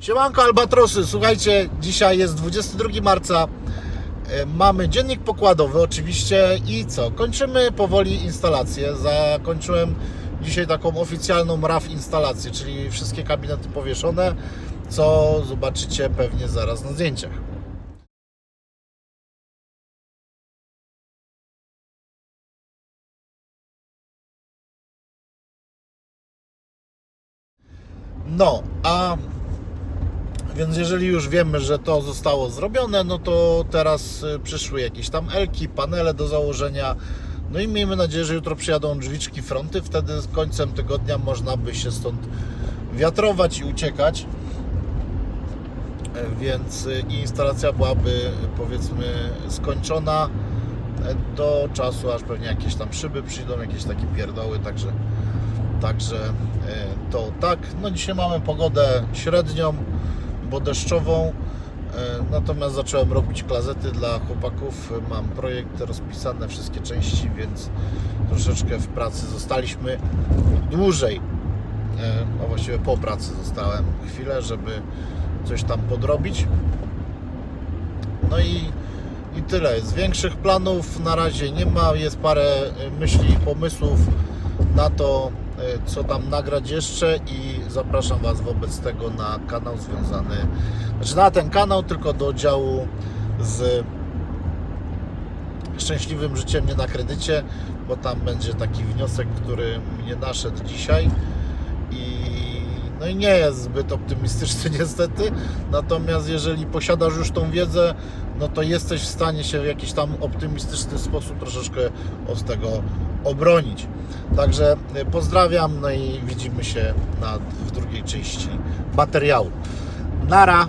Siemanko Albatrosy, słuchajcie, dzisiaj jest 22 marca, e, mamy dziennik pokładowy oczywiście i co, kończymy powoli instalację, zakończyłem dzisiaj taką oficjalną RAF instalację, czyli wszystkie kabinety powieszone, co zobaczycie pewnie zaraz na zdjęciach. No, a więc jeżeli już wiemy, że to zostało zrobione, no to teraz y, przyszły jakieś tam elki, panele do założenia. No i miejmy nadzieję, że jutro przyjadą drzwiczki fronty, wtedy z końcem tygodnia można by się stąd wiatrować i uciekać. E, Więc y, instalacja byłaby powiedzmy skończona e, do czasu, aż pewnie jakieś tam szyby przyjdą, jakieś takie pierdoły, także Także e, to tak. No dzisiaj mamy pogodę średnią, bo deszczową. E, Natomiast zacząłem robić klazety dla chłopaków. Mam projekt rozpisane, wszystkie części, więc troszeczkę w pracy zostaliśmy dłużej. A właściwie po pracy zostałem chwilę, żeby coś tam podrobić. No i, i tyle. Z większych planów na razie nie ma. Jest parę myśli i pomysłów na to, co tam nagrać jeszcze i zapraszam Was wobec tego na kanał związany, znaczy na ten kanał, tylko do działu z szczęśliwym życiem nie na kredycie, bo tam będzie taki wniosek, który mnie naszedł dzisiaj i nie jest zbyt optymistyczny niestety, natomiast jeżeli posiadasz już tą wiedzę, no to jesteś w stanie się w jakiś tam optymistyczny sposób troszeczkę od tego obronić. Także y, pozdrawiam, no i widzimy się na, w drugiej części materiału. Nara!